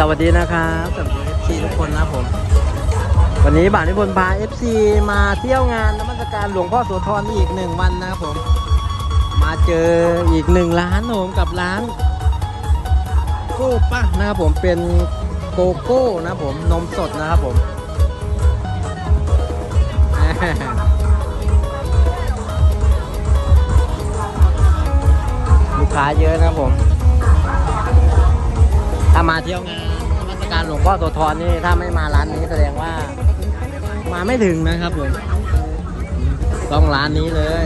สวัสดีนะครับสวัสดีเอฟซีทุกคนนะผม วันนี้บ่าวนิพนธ์พาเอฟซีมาเที่ยวงานนมัสการหลวงพ่อโสธรอีกหนึ่งวันนะครับผม มาเจออีกหนึ่งร้านนะผมกับร้าน โก้ป้านะครับผมเป็นโกโก้นะผมนมสดนะครับผมลูกค้าเยอะนะผม ถ้ามาเที่ยวงานนมัสการหลวงพ่อโสธรนี่ถ้าไม่มาร้านนี้แสดงว่า มาไม่ถึงนะครับผมต้องร้านนี้เลย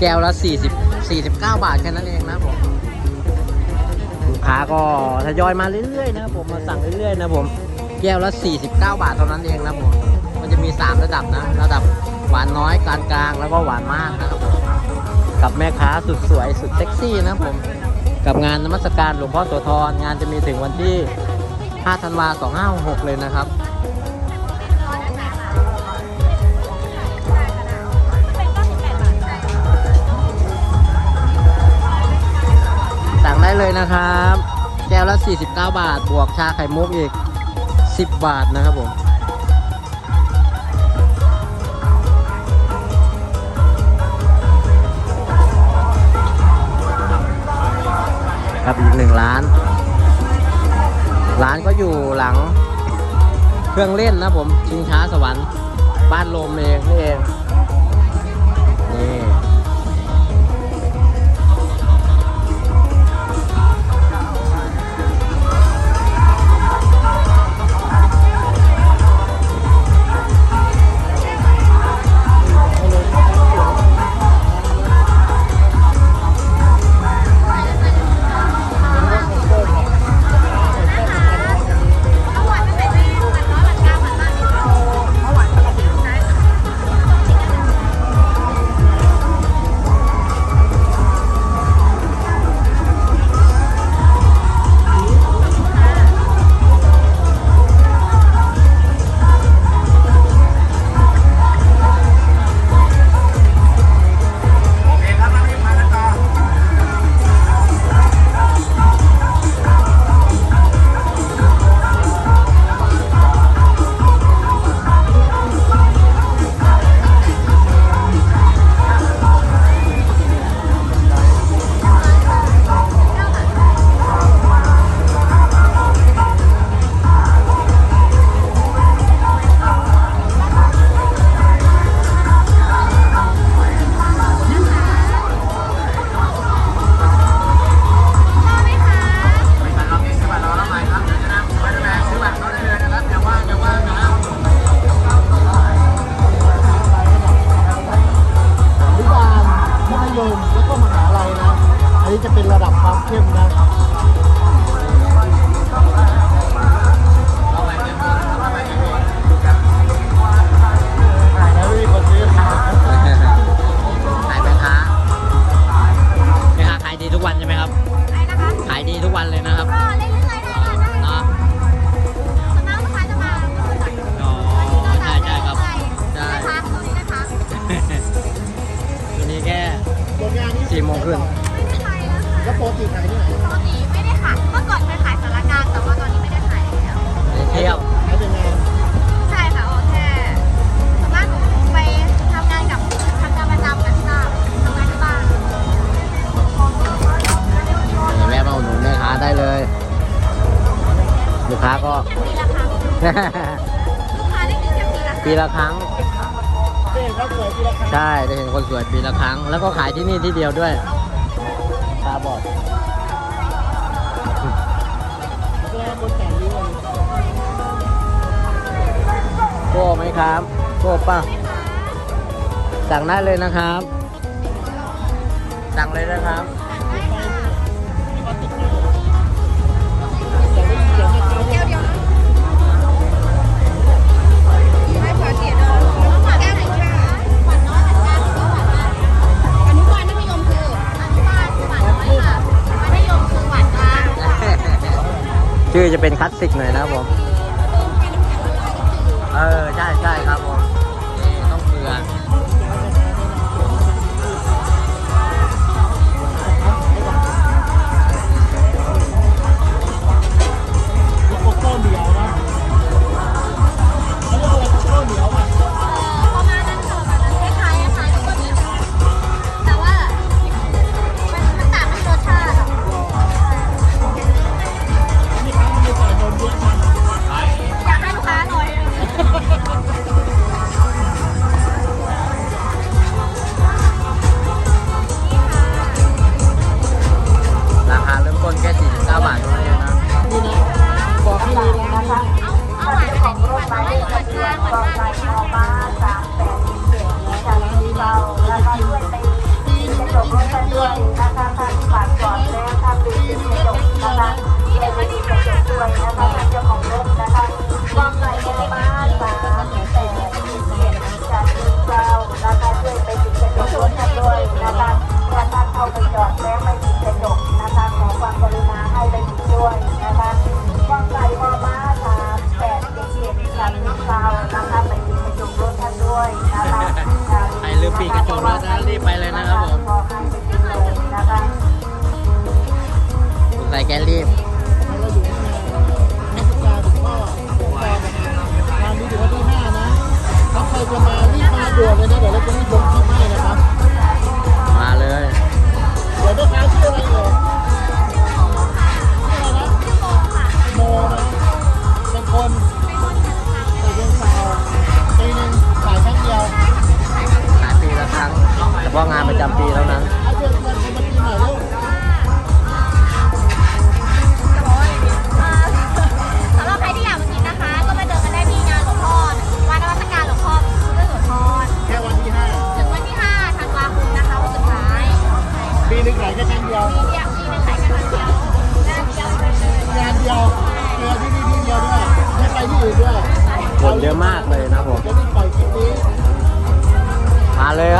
แก้วละ40 49 บาทแค่นั้นเองนะผมลูกค้าก็ทยอยมาเรื่อยๆนะครับผมมาสั่งเรื่อยๆนะผมแก้วละ 49 บาทเท่านั้นเองนะผมมันจะมี 3 ระดับนะ ระดับหวานน้อยกลางกลางแล้วก็หวานมากนะครับผมกับแม่ค้าสุดสวยสุดเซ็กซี่นะผม กับงานนมัสการหลวงพ่อโสธรงานจะมีถึงวันที่ 5 ธันวาคม2566 เลยนะครับ สั่งได้เลยนะครับ แก้วละ 49 บาท บวกชาไข่มุกอีก 10 บาทนะครับผม ครับอีกหนึ่งร้าน ร้านก็อยู่หลัง เครื่องเล่นนะผมชิงช้าสวรรค์บ้านลมเองนี่เอง ละครั้งลูกค้าได้กินแค่ปีละครั้งปีละครั้งเจ๊เขาสวยที่ราคาใช่ได้เห็นคนสวยปีละครั้ง แล้วก็ขายที่นี่ที่เดียวด้วยตาบอดแก้คนแต่งดีเลยโก้ไหมครับโก้ป่ะสั่งได้เลยนะครับ สั่งเลยนะครับ จะเป็นคลาสสิกหน่อยนะครับผม เออ ใช่ใช่ครับผม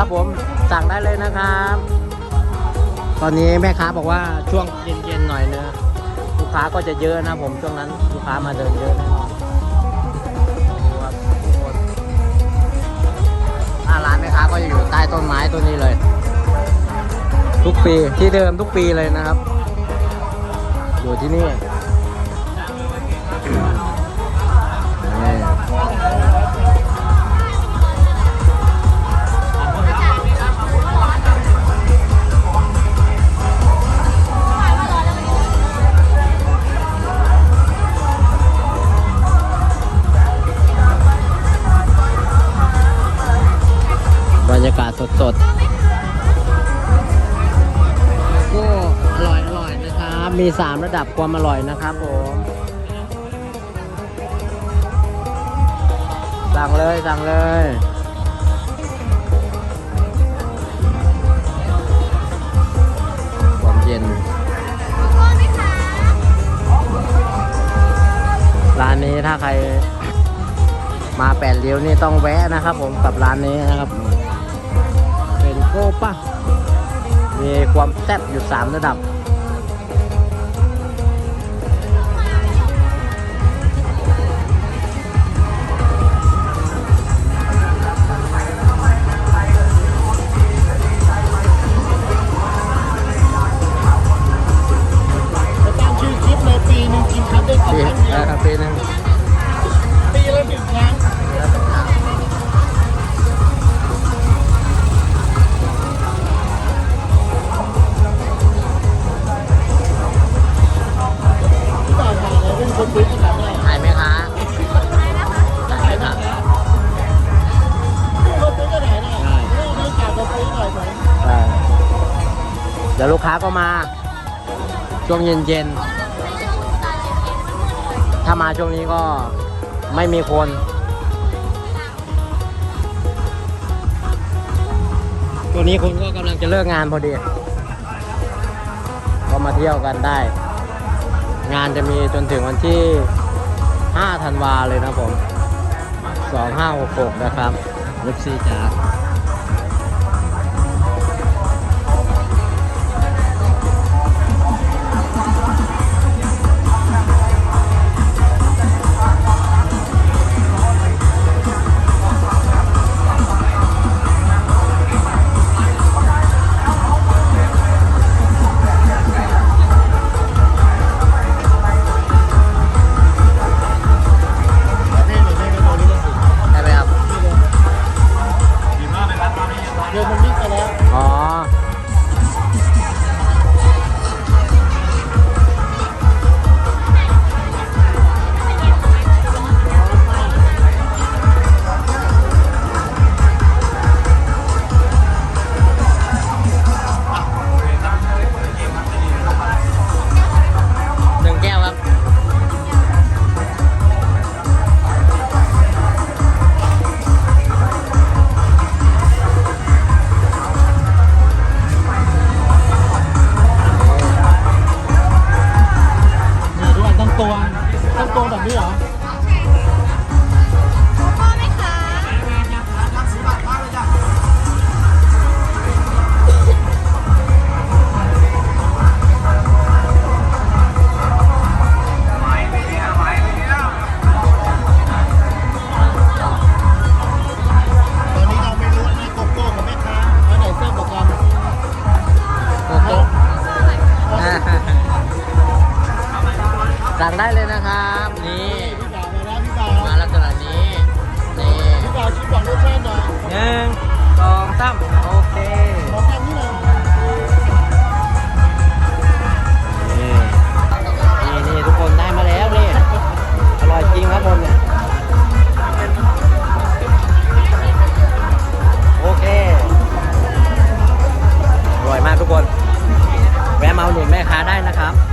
ครับผมสั่งได้เลยนะครับ ตอนนี้แม่ค้าบอกว่าช่วงเย็นๆหน่อยเนะลูกค้าก็จะเยอะนะผมช่วงนั้นลูกค้ามาเดินเยอะแน่นอนร้านแม่ค้าก็จะอยู่ใต้ต้นไม้ต้นนี้เลย ทุกปีที่เดิมทุกปีเลยนะครับ อยู่ที่นี่ มี 3 ระดับความอร่อยนะครับผมสั่งเลยสั่งเลยความเย็น ร้านนี้ถ้าใครมาแปดเลี้ยวนี่ต้องแวะนะครับผมกับร้านนี้นะครับ เป็นโก้ปะมีความแซ่บอยู่สามระดับ ปีครั้งเดียวนะครับปีหนึงปีละหนึ่งครั้งที่ต่างหากเลยเป็นคนซื้อขาดไหนขายไหมคะขายไหมคะเขาซื้อขนาดไหนเรื่องนี้ากเราซื้อหน่อยไหมเดี๋ยวลูกค้าก็มา ช่วงเย็นๆ ถ้ามาช่วงนี้ก็ไม่มีคน ตัวนี้คนก็กำลังจะเลิกงานพอดี ก็มาเที่ยวกันได้ งานจะมีจนถึงวันที่ 5 ธันวาเลยนะผม 2566 นะครับยิปซีจ้า ได้นะครับ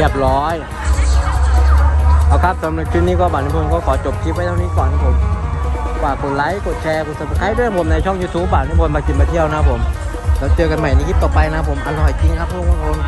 รียบร้อย เอาครับสำหรับคลิปนี้ก็บานนิพนธ์ก็ขอจบคลิปไว้เท่านี้ก่อนครับผมฝากกดไลค์กดแชร์กด subscribe ด้วยผมในช่อง YouTube บานนิพนธ์มากินมาเที่ยวนะผมแล้วเจอกันใหม่ในคลิปต่อไปนะผมอร่อยจริงครับทุกคน